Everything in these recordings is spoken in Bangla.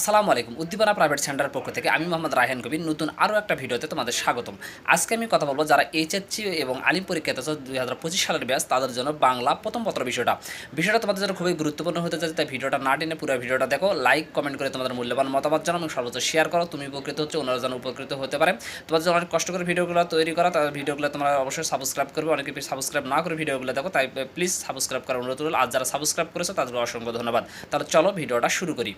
আসসালামু আলাইকুম, উদ্দীপনা প্রাইভেট সেন্টারের পক্ষ থেকে আমি মোহাম্মদ রায়হান কবির নতুন আরও একটা ভিডিওতে তোমাদের স্বাগতম। আজকে আমি কথা বলব যারা এইচএসসি এবং আলিম পরীক্ষাতে দুই হাজার পঁচিশ সালের ব্যাস তাদের জন্য বাংলা প্রথম পত্র বিষয়টা। বিষয়টা তোমাদের জন্য খুবই গুরুত্বপূর্ণ হতে যাচ্ছে তাই ভিডিওটা না টেনে পুরো ভিডিওটা দেখো লাইক কমেন্ট করে তোমাদের মূল্যবান মতামত জানাও এবং সর্বোচ্চ শেয়ার করো। তুমি উপকৃত হচ্ছে, অন্যরা যেন উপকৃত হতে পারে। তোমাদের জন্য অনেক কষ্ট করে ভিডিওগুলো তৈরি করা তার ভিডিওগুলো তোমরা অবশ্যই সাবস্ক্রাইব করবে। অনেকে সাবস্ক্রাইব না করে ভিডিওগুলো দেখো, তাই, প্লিজ সাবস্ক্রাইব করার অনুরোধ রইল। আর যারা সাবস্ক্রাইব করেছ, তাদেরকে অসংখ্য ধন্যবাদ। তাহলে চলো ভিডিওটা শুরু করি।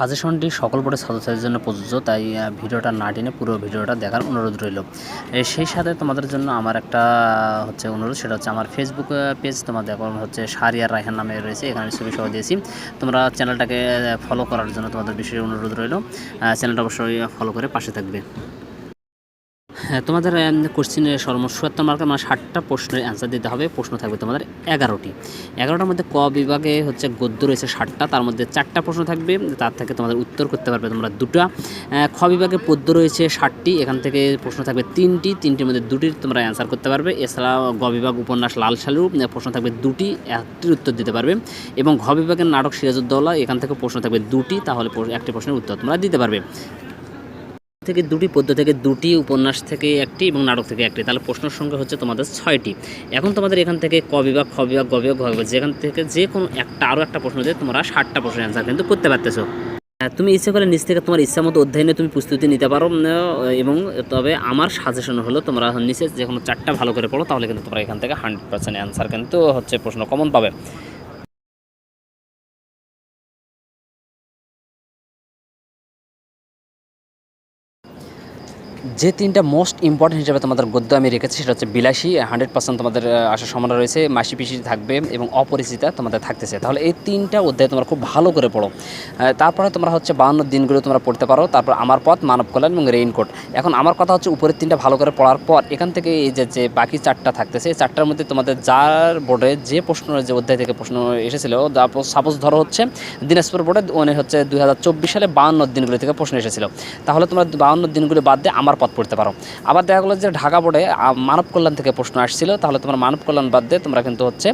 সাজেশনটি সকল বোর্ডের ছাত্রছাত্রীদের জন্য প্রযোজ্য, তাই ভিডিওটা না টেনে পুরো ভিডিওটা দেখার অনুরোধ রইল। সেই সাথে তোমাদের জন্য আমার একটা হচ্ছে অনুরোধ, সেটা হচ্ছে আমার ফেসবুক পেজ তোমাদের এখন হচ্ছে সারিয়ার রায়হান নামে রয়েছে, এখানে ছবি সহ দিয়েছি। তোমরা চ্যানেলটাকে ফলো করার জন্য তোমাদের বিশেষ অনুরোধ রইল। চ্যানেলটা অবশ্যই ফলো করে পাশে থাকবে। তোমাদের কোশ্চিনের সর্বমোট সত্তর মার্কের মানে ষাটটা প্রশ্নের অ্যান্সার দিতে হবে। প্রশ্ন থাকবে তোমাদের এগারোটি। এগারোটার মধ্যে ক বিভাগে হচ্ছে গদ্য রয়েছে ষাটটা, তার মধ্যে চারটা প্রশ্ন থাকবে, তার থেকে তোমাদের উত্তর করতে পারবে তোমরা দুটো। খ বিভাগে পদ্য রয়েছে ষাটটি, এখান থেকে প্রশ্ন থাকবে তিনটি, তিনটির মধ্যে দুটির তোমরা অ্যান্সার করতে পারবে। এছাড়া গ বিভাগ উপন্যাস লাল সালু প্রশ্ন থাকবে দুটি একটির উত্তর দিতে পারবে। এবং ঘ বিভাগের নাটক সিরাজউদ্দৌলা, এখান থেকে প্রশ্ন থাকবে দুটি, তাহলে একটি প্রশ্নের উত্তর তোমরা দিতে পারবে। থেকে দুটি পদ্য থেকে দুটি উপন্যাস থেকে একটি এবং নাটক থেকে একটি। তাহলে প্রশ্নের সংখ্যা হচ্ছে তোমাদের ছয়টি। এখন তোমাদের এখান থেকে ক বিভাগ, খ বিভাগ যেখান থেকে যে কোনো একটা, আরও একটা প্রশ্ন দিয়ে তোমরা ষাটটা প্রশ্নের অ্যান্সার কিন্তু করতে পারতেছো। তুমি ইচ্ছে করে নিচ থেকে তোমার ইচ্ছা মতো অধ্যয়নে তুমি প্রস্তুতি নিতে পারো এবং তবে আমার সাজেশন হলো তোমরা নিচে যে কোনো চারটা ভালো করে পড়ো, তাহলে কিন্তু তোমরা এখান থেকে হান্ড্রেড পার্সেন্ট অ্যান্সার কিন্তু হচ্ছে প্রশ্ন কমন পাবে। যে তিনটা মোস্ট ইম্পর্টেন্ট হিসেবে তোমাদের গদ্য আমি রেখেছি, সেটা হচ্ছে বিলাসী হান্ড্রেড পার্সেন্ট তোমাদের আসার সম্ভাবনা রয়েছে মাসি পিসি থাকবে এবং অপরিচিতা তোমাদের থাকতেছে। তাহলে এই তিনটা অধ্যায় তোমরা খুব ভালো করে পড়ো। তারপরে তোমরা হচ্ছে বাউন্ন দিনগুলো তোমরা পড়তে পারো। তারপর আমার পথ, মানব কল্যাণ এবং রেইনকোট এখন আমার কথা হচ্ছে উপরের তিনটা ভালো করে পড়ার পর, এখান থেকে এই যে যে বাকি চারটা থাকতেছে, এই চারটার মধ্যে তোমাদের যার বোর্ডে যে প্রশ্ন, যে অধ্যায় থেকে প্রশ্ন এসেছিল সাপোজ ধরো হচ্ছে দিনাজপুর বোর্ডে হচ্ছে দুই হাজার চব্বিশ সালে বাউন্ন দিনগুলো থেকে প্রশ্ন এসেছিল। তাহলে তোমরা বাউন্ন দিনগুলো বাদ দিয়ে আমার পথ পড়তে পারো। আবার দেখা গেলো যে ঢাকা বোর্ডে মানব কল্যাণ থেকে প্রশ্ন আসছিল, তাহলে তোমার মানব কল্যাণ বাদ দিয়ে তোমরা কিন্তু হচ্ছে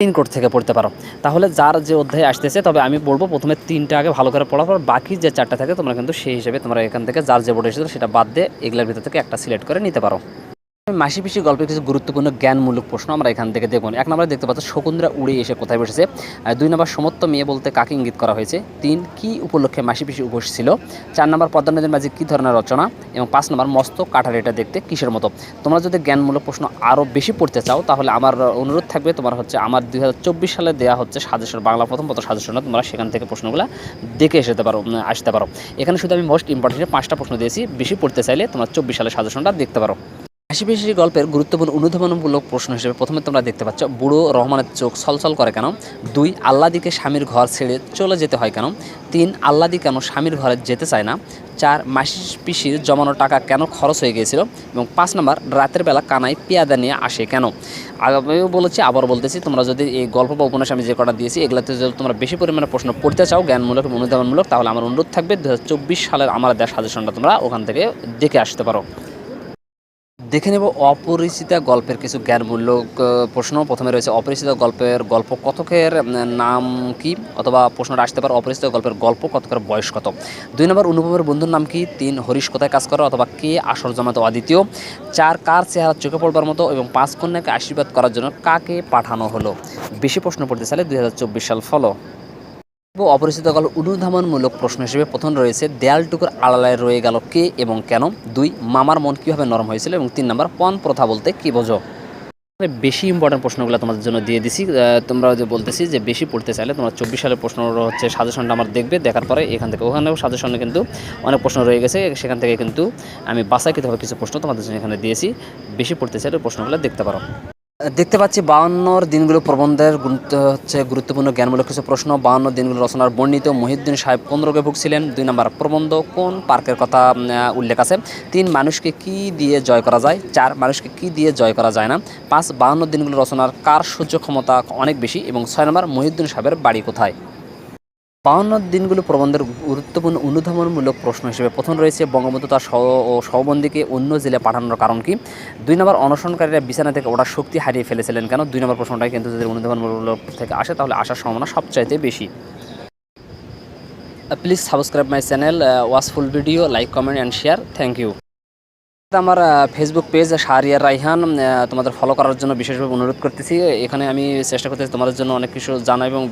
তিন কোর্ট থেকে পড়তে পারো। তাহলে যার যে অধ্যায় আসতেছে, তবে আমি বলব প্রথমে তিনটা আগে ভালো করে পড়ার পর, বাকি যে চারটা থাকে, তোমরা কিন্তু সেই হিসেবে তোমরা এখান থেকে যার যে বোর্ড এসেছিল, সেটা বাদ দিয়ে এগুলোর ভিতর থেকে একটা সিলেক্ট করে নিতে পারো। মাসি পিসি গল্পের কিছু গুরুত্বপূর্ণ জ্ঞানমূলক প্রশ্ন আমরা এখান থেকে দেখুন এক নম্বরে দেখতে পাচ্ছ শকুন্দরা উড়ে এসে কোথায় বসেছে? দুই নম্বর সমত্ব মেয়ে বলতে কাকে ইঙ্গিত করা হয়েছে? তিন, কি উপলক্ষে মাসি পিসি উপস্থিত ছিল? চার নম্বর পদ্মনদীর মাঝে কী ধরনের রচনা? এবং পাঁচ নম্বর, মস্ত কাঠার এটা দেখতে কিসের মতো? তোমরা যদি জ্ঞানমূলক প্রশ্ন আরও বেশি পড়তে চাও, তাহলে আমার অনুরোধ থাকবে, তোমার হচ্ছে আমার দুই হাজার চব্বিশ সালে দেওয়া হচ্ছে সাজেশন, বাংলা প্রথম পত্র সাজেশন, তোমরা সেখান থেকে প্রশ্নগুলো দেখে এসে পারো আসতে পারো। এখানে শুধু আমি মোস্ট ইম্পর্টেন্ট পাঁচটা প্রশ্ন দিয়েছি, বেশি পড়তে চাইলে তোমরা চব্বিশ সালের সাজেশনটা দেখতে পারো। হাসি পিসি গল্পের গুরুত্বপূর্ণ অনুধাবনমূলক প্রশ্ন হিসেবে প্রথমে তোমরা দেখতে পাচ্ছ, বুড়ো রহমানের চোখ ছলছল করে কেন? দুই, আল্লাদিকে স্বামীর ঘর ছেড়ে চলে যেতে হয় কেন? তিন, আল্লাদি কেন স্বামীর ঘরে যেতে চায় না? চার মাসি পিসির জমানো টাকা কেন খরচ হয়ে গিয়েছিল? এবং পাঁচ নম্বর, রাতের বেলা কানাই পেয়াদা নিয়ে আসে কেন? আগেও বলেছি, আবার বলতেছি, তোমরা যদি এই গল্প বা উপন্যাস আমি যে কটা দিয়েছি, এগুলোতে যদি তোমরা বেশি পরিমাণে প্রশ্ন পড়তে চাও, জ্ঞানমূলক এবং অনুধাবনমূলক তাহলে আমার অনুরোধ থাকবে দু হাজার চব্বিশ সালের আমার দেশ সাজেশনটা তোমরা ওখান থেকে দেখে আসতে পারো। দেখে নেব অপরিচিতা গল্পের কিছু জ্ঞানমূলক আহ, প্রশ্ন। প্রথমে রয়েছে অপরিচিত গল্পের গল্প কতকের নাম কি? অথবা প্রশ্নটা আসতে পারে অপরিচিত গল্পের গল্প কতকের বয়স কত? দুই নম্বর অনুভবের বন্ধুর নাম কি? তিন হরিশ কোথায় কাজ করে? অথবা কে? আসর জমাতো অদ্বিতীয় চার কার চেহারা চোখে পড়বার মতো? এবং পাঁচ কন্যাকে আশীর্বাদ করার জন্য কাকে পাঠানো হলো? বেশি প্রশ্ন পড়তে চাইলে দুই হাজার চব্বিশ সাল ফলো। অপরিচিত গল্প অনুধাবনমূলক প্রশ্ন হিসেবে প্রথম রয়েছে দেয়ালটুকুর আড়ালায় রয়ে গেল কে এবং কেন? দুই, মামার মন কীভাবে নরম হয়েছিল? এবং তিন নম্বর, পণ প্রথা বলতে কী বোঝো? বেশি ইম্পর্টেন্ট প্রশ্নগুলো তোমাদের জন্য দিয়ে দিছি। তোমরা যে বলতেছি যে বেশি পড়তে চাইলে তোমরা চব্বিশ সালের প্রশ্ন হচ্ছে সাজেশনটা আমার দেখবে, দেখার পরে এখান থেকে ওখানেও সাজেশনে কিন্তু অনেক প্রশ্ন রয়ে গেছে। সেখান থেকে কিন্তু আমি বাসাইকৃতভাবে কিছু প্রশ্ন তোমাদের জন্য এখানে দিয়েছি। বেশি পড়তে চাইলে প্রশ্নগুলো দেখতে পারো। দেখতে পাচ্ছি বাউন্নর দিনগুলো প্রবন্ধের হচ্ছে গুরুত্বপূর্ণ জ্ঞানমূলক কিছু প্রশ্ন। বাউন্ন দিনগুলো রচনার বর্ণিত মহিউদ্দিন সাহেব কোন রোগে ভুগছিলেন। দুই নম্বর, প্রবন্ধ কোন পার্কের কথা উল্লেখ আছে? তিন, মানুষকে কি দিয়ে জয় করা যায়? চার, মানুষকে কি দিয়ে জয় করা যায় না? পাঁচ বাউন্ন দিনগুলো রচনার কার সহ্য ক্ষমতা অনেক বেশি? এবং ছয় নম্বর, মহিউদ্দিন সাহেবের বাড়ি কোথায়? বাউন্ন দিনগুলো প্রবন্ধের গুরুত্বপূর্ণ অনুধাবনমূলক প্রশ্ন হিসেবে প্রথম রয়েছে বঙ্গবন্ধু তার ও সহবন্দীকে অন্য জেলে পাঠানোর কারণ কি? দুই নম্বর, অনশনকারীরা বিছানা থেকে ওঠার শক্তি হারিয়ে ফেলেছিলেন কেন? দুই নম্বর প্রশ্নটাই কিন্তু যদি অনুধাবনমূলক থেকে আসে, তাহলে আসার সম্ভাবনা সবচাইতে বেশি। Please subscribe my channel watch full video like comment and share thank you আমার ফেসবুক পেজ শাহরিয়ার রাইহান তোমাদের ফলো করার জন্য বিশেষভাবে অনুরোধ করতেছি। এখানে আমি চেষ্টা করতেছি তোমাদের জন্য অনেক কিছু জানা এবং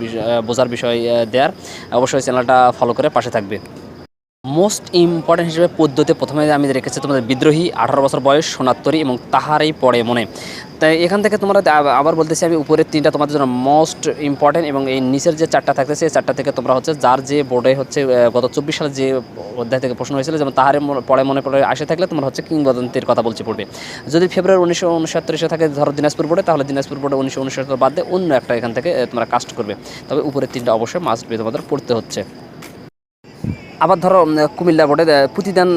বোঝার বিষয় দেয়ার। অবশ্যই চ্যানেলটা ফলো করে পাশে থাকবে। মোস্ট ইম্পর্টেন্ট হিসেবে পদ্ধতি প্রথমে আমি রেখেছি, তোমাদের বিদ্রোহী, আঠারো বছর বয়স, সোনাত্তরী এবং তাহারই পড়ে মনে। তাই এখান থেকে তোমরা আবার বলতেছি, আমি উপরের তিনটা তোমাদের জন্য মোস্ট ইম্পর্টেন্ট এবং এই নিচের যে চারটা থাকতেছে সেই চারটা থেকে তোমরা হচ্ছে যার যে বোর্ডে হচ্ছে গত চব্বিশ সালে যে অধ্যায় থেকে প্রশ্ন হয়েছিল, যেমন তাহারে পড়ে মনে পড়ে আসে থাকলে তোমরা হচ্ছে কিংবদন্তির কথা বলছে পড়বে যদি ফেব্রুয়ারি উনিশশো উনসত্তরে থাকে, ধরো দিনাজপুর বোর্ডে, তাহলে দিনাজপুর বোর্ডে উনিশশো উনসত্তর বাদ দিয়ে অন্য একটা এখান থেকে তোমরা কাস্ট করবে। তবে উপরের তিনটা অবশ্যই মাস্ট বি তোমাদের পড়তে হচ্ছে। আবার ধরো কুমিল্লা বোর্ডে প্রতিদান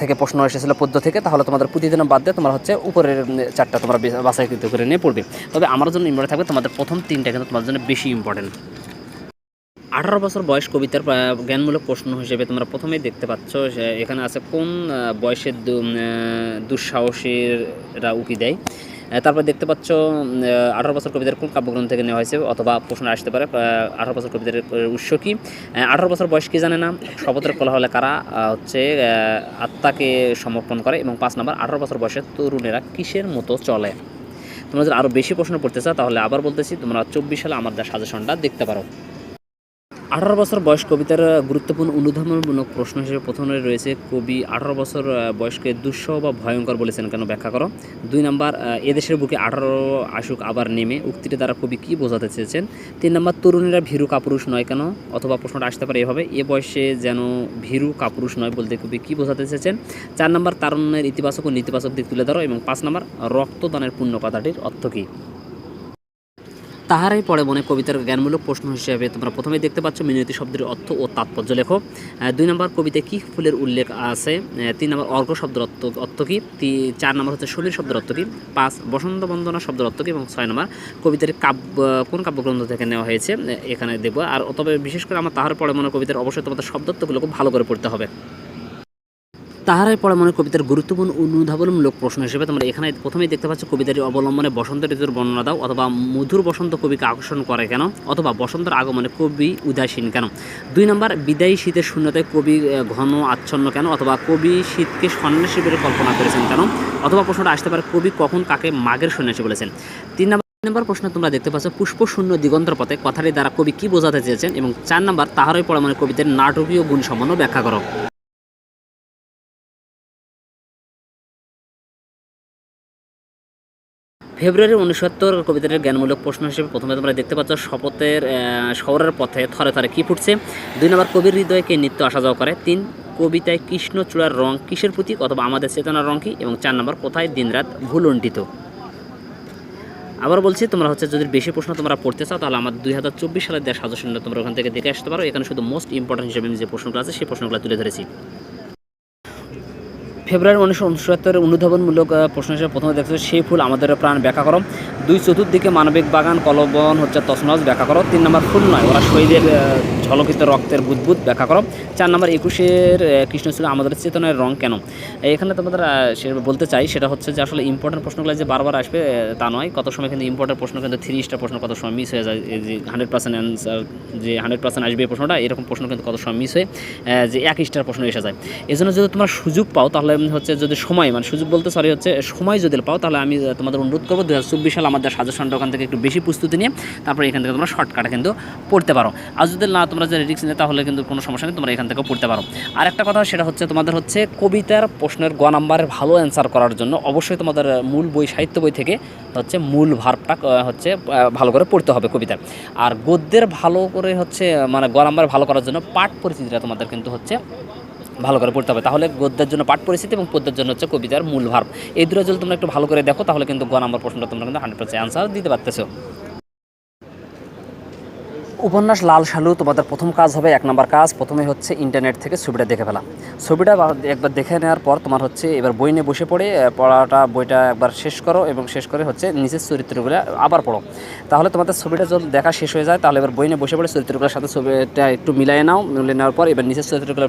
থেকে প্রশ্ন এসেছিল পদ্য থেকে, তাহলে তোমাদের প্রতিদিন বাদ দিয়ে তোমার হচ্ছে উপরের চারটা তোমরা বে- বাছাইকৃত করে নিয়ে পড়বে। তবে আমার জন্য ইম্পর্টেন্ট থাকবে, তোমাদের প্রথম তিনটা কিন্তু তোমাদের জন্য বেশি ইম্পর্টেন্ট আঠারো বছর বয়স কবিতার জ্ঞানমূলক প্রশ্ন হিসেবে তোমরা প্রথমেই দেখতে পাচ্ছ এখানে আছে কোন বয়সের দুঃসাহসীরা উকি দেয়। তারপর দেখতে পাচ্ছ আঠারো বছর কবিতার কোন কাব্যগ্রন্থ থেকে নেওয়া হয়েছে অথবা প্রশ্ন আসতে পারে আঠারো বছর কবিতার আহ, উৎস কি? আঠারো বছর বয়স কি জানে না শপথের কোলাহলে কারা হচ্ছে আত্মাকে সমর্পণ করে এবং পাঁচ নম্বর আঠারো বছর বয়সের তরুণেরা কিসের মতো চলে? তোমরা যদি আরও বেশি প্রশ্ন পড়তে চাও তাহলে আবার বলতেছি তোমরা চব্বিশ সালে আমার সাজেশনটা দেখতে পারো। আঠারো বছর বয়স কবিতার গুরুত্বপূর্ণ অনুধাবনমূলক প্রশ্ন হিসেবে প্রথমে রয়েছে, কবি আঠারো বছর বয়সকে দুঃসহ বা ভয়ঙ্কর বলেছেন কেন ব্যাখ্যা করো? দুই নম্বর এদেশের বুকে আঠারো আসুক আবার নেমে, উক্তিটি দ্বারা কবি কী বোঝাতে চেয়েছেন? তিন নম্বর, তরুণীরা ভীরু কাপুরুষ নয় কেন? অথবা প্রশ্নটা আসতে পারে এভাবে, এ বয়সে যেন ভীরু কাপুরুষ নয় বলতে কবি কী বোঝাতে চেয়েছেন? চার নম্বর, তারুণ্যের ইতিবাচক ও নেতিবাচক দিক তুলে ধরো এবং পাঁচ নম্বর, রক্তদানের পূর্ণ কথাটির অর্থ কী? তাহারাই পরে মনে কবিতার জ্ঞানমূলক প্রশ্ন হিসেবে তোমরা প্রথমেই দেখতে পাচ্ছ মিনতি শব্দের অর্থ ও তাৎপর্য। লেখো দুই নম্বর কবিতায় কী ফুলের উল্লেখ আছে? তিন নম্বর অর্ঘ শব্দের অর্থ অর্থ কী? চার নম্বর হচ্ছে শনির শব্দের অর্থ কী? পাঁচ, বসন্ত বন্দনা শব্দের অর্থ কী? এবং ছয় নম্বর কবিতার কাব্য, কোন কাব্যগ্রন্থ থেকে নেওয়া হয়েছে? এখানে দেখব আর তবে বিশেষ করে আমার তাহার পরে মনে কবিতার অবশ্যই তোমাদের শব্দত্বগুলো খুব ভালো করে পড়তে হবে। তাহারাই পরে মনে কবিতার গুরুত্বপূর্ণ অনুধাবনমূলক প্রশ্ন হিসেবে তোমরা এখানে প্রথমেই দেখতে পাচ্ছ কবিতাটি অবলম্বনে বসন্ত ঋতুর বর্ণনা দাও, অথবা মধুর বসন্ত কবিকে আকর্ষণ করে কেন, অথবা বসন্তের আগমনে কবি উদাসীন কেন। দুই নম্বর, বিদায়ী শীতের শূন্যতায় কবি ঘন আচ্ছন্ন কেন, অথবা কবি শীতকে সন্ন্যাসী বলে কল্পনা করেছেন কেন, অথবা প্রশ্নটা আসতে পারে কবি কখন কাকে মাঘের সন্ন্যাসী বলেছেন। তিন নম্বর নম্বর প্রশ্ন তোমরা দেখতে পাচ্ছ, পুষ্পশূন্য দিগন্তর পথে কথাটি দ্বারা কবি কি বোঝাতে চেয়েছেন, এবং চার নম্বর, তাহারই পরে মানে কবিতার নাটকীয় গুণ সম্পন্ন ব্যাখ্যা করো। ফেব্রুয়ারি উনসত্তর কবিতাটির জ্ঞানমূলক প্রশ্ন হিসেবে প্রথমে তোমরা দেখতে পাচ্ছ শপথের শহরের পথে থরে থরে কি ফুটছে। দুই নম্বর, কবির হৃদয়কে নিত্য আসা যাওয়া করে। তিন, কবিতায় কৃষ্ণচূড়ার রং কিসের প্রতীক অথবা আমাদের চেতনার রং কি? এবং চার নম্বর, কোথায় দিনরাত ভুলণ্ঠিত আবার বলছি, তোমরা হচ্ছে যদি বেশি প্রশ্ন তোমরা পড়তে চাও, তাহলে আমার দুই হাজার চব্বিশ সালের দেওয়া সাজেশনটা তোমরা ওখান থেকে দেখে আসতে পারো। এখানে শুধু মোস্ট ইম্পর্টেন্ট হিসেবে আমি যে প্রশ্নগুলো আছে, সেই প্রশ্নগুলো তুলে ধরেছি। ফেব্রুয়ারি উনিশশো উনসত্তরের অনুধাবনমূলক প্রশ্ন হিসেবে প্রথমে দেখছ সেই ফুল আমাদের প্রাণ ব্যাখ্যা করো। দুই চতুর্দিকে মানবিক বাগান কলবন হচ্ছে তসনজ ব্যাখ্যা করো। তিন নম্বর ফুল নয় ওরা শহীদের ঝলকিত রক্তের বুদবুদ ব্যাখ্যা করো। চার নম্বর একুশের আহ, কৃষ্ণচূড়া আমাদের চেতনের রং কেন? এখানে তোমাদের সে বলতে চাই সেটা হচ্ছে যে আসলে ইম্পর্টেন্ট প্রশ্নগুলো যে বারবার আসবে তা নয়। কত সময় কিন্তু ইম্পর্টেন্ট প্রশ্ন কিন্তু থ্রি স্টার প্রশ্ন কত সময় মিস হয়ে যায় যে হান্ড্রেড পার্সেন্ট অ্যান্সার যে হান্ড্রেড পার্সেন্ট আসবে এই প্রশ্নটা এরকম প্রশ্ন কিন্তু কত সময় মিস হয়ে যে এক স্টার প্রশ্ন এসে যায়। এই জন্য যদি তোমরা সুযোগ পাও তাহলে হচ্ছে যদি সময় মানে সুযোগ বলতে সরি হচ্ছে, সময় যদি পাও, তাহলে আমি তোমাদের অনুরোধ করব দু হাজার চব্বিশ সাল আমাদের সাজেশনটা ওখান থেকে একটু বেশি প্রস্তুতি নিয়ে, তারপরে এখান থেকে তোমরা শর্টকাটে কিন্তু পড়তে পারো। আর যদি না তোমরা যে রিক্স নিয়ে, তাহলে কিন্তু কোনো সমস্যা নেই, তোমরা এখান থেকেও পড়তে পারো। আর একটা কথা, সেটা হচ্ছে তোমাদের হচ্ছে কবিতার প্রশ্নের গ নাম্বারের ভালো অ্যান্সার করার জন্য অবশ্যই তোমাদের মূল বই, সাহিত্য বই থেকে হচ্ছে মূল ভার্বটা হচ্ছে ভালো করে পড়তে হবে কবিতার আর গদ্যের ভালো করে হচ্ছে মানে গ নাম্বার ভালো করার জন্য পাঠ পরিচিতিটা তোমাদের কিন্তু হচ্ছে ভালো করে পড়তে হবে। তাহলে গদ্যের জন্য পাঠ পরিস্থিতি এবং পদ্যের জন্য হচ্ছে কবিতার মূল ভার্ব এই দুটো যদি তোমরা একটু ভালো করে দেখো, তাহলে কিন্তু গ নাম্বার প্রশ্নটা তোমরা কিন্তু হান্ড্রেড পার্সেন্ট অ্যান্সার দিতে পারতেছো। উপন্যাস লাল সালু তোমাদের প্রথম কাজ হবে, এক নম্বর কাজ প্রথমে হচ্ছে ইন্টারনেট থেকে ছবিটা দেখে ফেলা। ছবিটা একবার দেখে নেওয়ার পর তোমার হচ্ছে এবার বই নিয়ে বসে পড়ে পড়াটা, বইটা একবার শেষ করো এবং শেষ করে হচ্ছে নিচের চরিত্রগুলো আবার পড়ো। তাহলে তোমাদের ছবিটা যখন দেখা শেষ হয়ে যায়, তাহলে এবার বই নিয়ে বসে পড়ে চরিত্রগুলোর সাথে ছবিটা একটু মিলিয়ে নাও, মিলিয়ে নেওয়ার পর এবার নিচের চরিত্রগুলো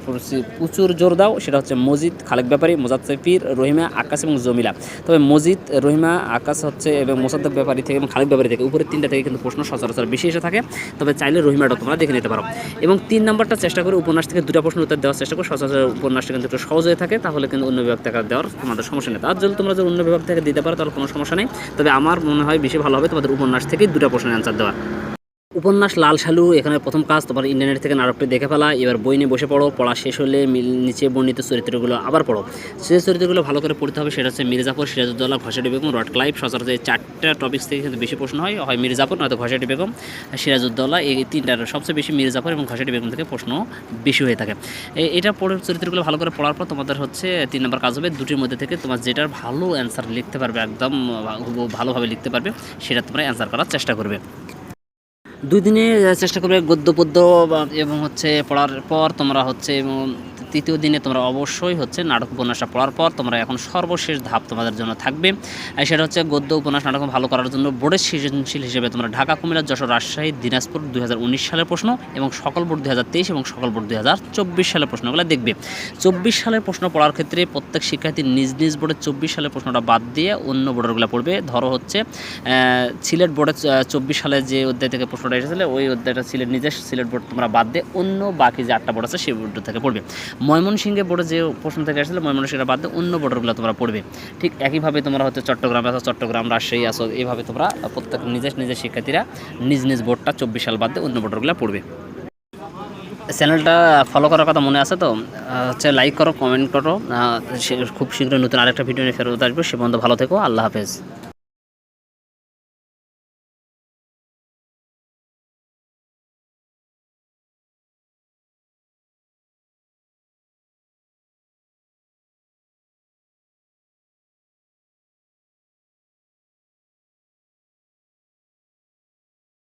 প্রচুর জোর দাও, সেটা হচ্ছে মজিদ, খালেক ব্যাপারী মোজাদ্দেফির রহিমা, আকাশ এবং জমিলা। তবে মজিদ, রহিমা, আকাশ হচ্ছে এবং মোসাদ্দেক ব্যাপারী থেকে এবং খালেক ব্যাপারী থেকে উপরের তিনটা থেকে কিন্তু প্রশ্ন সচরাচর বেশি এসে থাকে। তবে চাইলে রহিমাটা তোমরা দেখে নিতে পারো। এবং তিন নম্বরটা চেষ্টা করে উপন্যাস থেকে দুটা প্রশ্ন উত্তর দেওয়ার চেষ্টা করো। সচরাচর উপন্যাসটা কিন্তু একটু সহজ হয়ে থাকে, তাহলে কিন্তু অন্য বিভাগ থেকে দেওয়ার তোমাদের সমস্যা নেই। তার যদি তোমরা যদি অন্য বিভাগ থেকে দিতে পারো, তাহলে কোনো সমস্যা নেই। তবে আমার মনে হয় বেশি ভালো হবে তোমাদের উপন্যাস থেকেই দুটা প্রশ্নের অ্যান্সার দেওয়া উপন্যাস লাল সালু এখানে প্রথম কাজ, তোমার ইন্টারনেট থেকে নাটকটি দেখে ফেলা। এবার বই নিয়ে বসে পড়ো, পড়া শেষ হলে মিল- নিচে বর্ণিত চরিত্রগুলো আবার পড়ো। সেই চরিত্রগুলো ভালো করে পড়তে হবে সেটা হচ্ছে মির্জাফর সিরাজউদ্দৌলা, ঘষাটি বেগম রড ক্লাইভ সচরাচর চারটা টপিক্স থেকে কিন্তু বেশি প্রশ্ন হয়। হয় মির্জাফর নয়তো ঘষাটি বেগম সিরাজউদ্দৌলা, এই তিনটার সবচেয়ে বেশি মির্জাফর এবং ঘষাটি বেগম থেকে প্রশ্ন বেশি হয়ে থাকে। এটা পড়ে চরিত্রগুলো ভালো করে পড়ার পর তোমাদের হচ্ছে তিন নম্বর কাজ হবে, দুটির মধ্যে থেকে তোমার যেটার ভালো অ্যান্সার লিখতে পারবে, একদম ভালোভাবে লিখতে পারবে, সেটা তোমরা অ্যান্সার করার চেষ্টা করবে। দুই দিনে চেষ্টা করবে গদ্য পদ্য এবং হচ্ছে পড়ার পর তোমরা হচ্ছে তৃতীয় দিনে তোমরা অবশ্যই হচ্ছে নাটক উপন্যাসটা পড়ার পর তোমরা এখন সর্বশেষ ধাপ তোমাদের জন্য থাকবে। সেটা হচ্ছে গদ্য উপন্যাস নাটক ভালো করার জন্য বোর্ডের সৃজনশীল হিসেবে তোমরা ঢাকা, কুমিল্লা, যশোর, রাজশাহী, দিনাজপুর দুই হাজার উনিশ সালের প্রশ্ন এবং সকল বোর্ড দুই হাজার তেইশ এবং সকল বোর্ড দু হাজার চব্বিশ সালের প্রশ্নগুলো দেখবে। চব্বিশ সালের প্রশ্ন পড়ার ক্ষেত্রে প্রত্যেক শিক্ষার্থী নিজ নিজ বোর্ডের চব্বিশ সালের প্রশ্নটা বাদ দিয়ে অন্য বোর্ডেরগুলো পড়বে। ধরো হচ্ছে সিলেট বোর্ডে চব্বিশ সালে যে অধ্যায় থেকে প্রশ্নটা এসেছিল, ওই অধ্যায়টা সিলেট নিজের সিলেট বোর্ড তোমরা বাদ দিয়ে অন্য বাকি যে আটটা বোর্ড আছে, সেই বোর্ড থেকে পড়বে। ময়মনসিংহে বোর্ডে যে প্রশ্ন থেকে এসেছিল ময়মনসিংহের বাদ অন্য বোর্ডগুলো তোমরা পড়বে। ঠিক একইভাবে তোমরা হচ্ছে চট্টগ্রামে আছো, চট্টগ্রাম, রাজশাহী আসো এইভাবে তোমরা প্রত্যেক নিজের নিজের শিক্ষার্থীরা নিজ নিজ বোর্ডটা চব্বিশ সাল বাদ দিয়ে অন্য বোর্ডগুলো পড়বে। চ্যানেলটা ফলো করার কথা মনে আছে তো? হচ্ছে লাইক করো কমেন্ট করো। খুব শীঘ্রই নতুন আরেকটা ভিডিও নিয়ে ফেরত আসব। সে পর্যন্ত ভালো থেকো, আল্লাহ হাফেজ।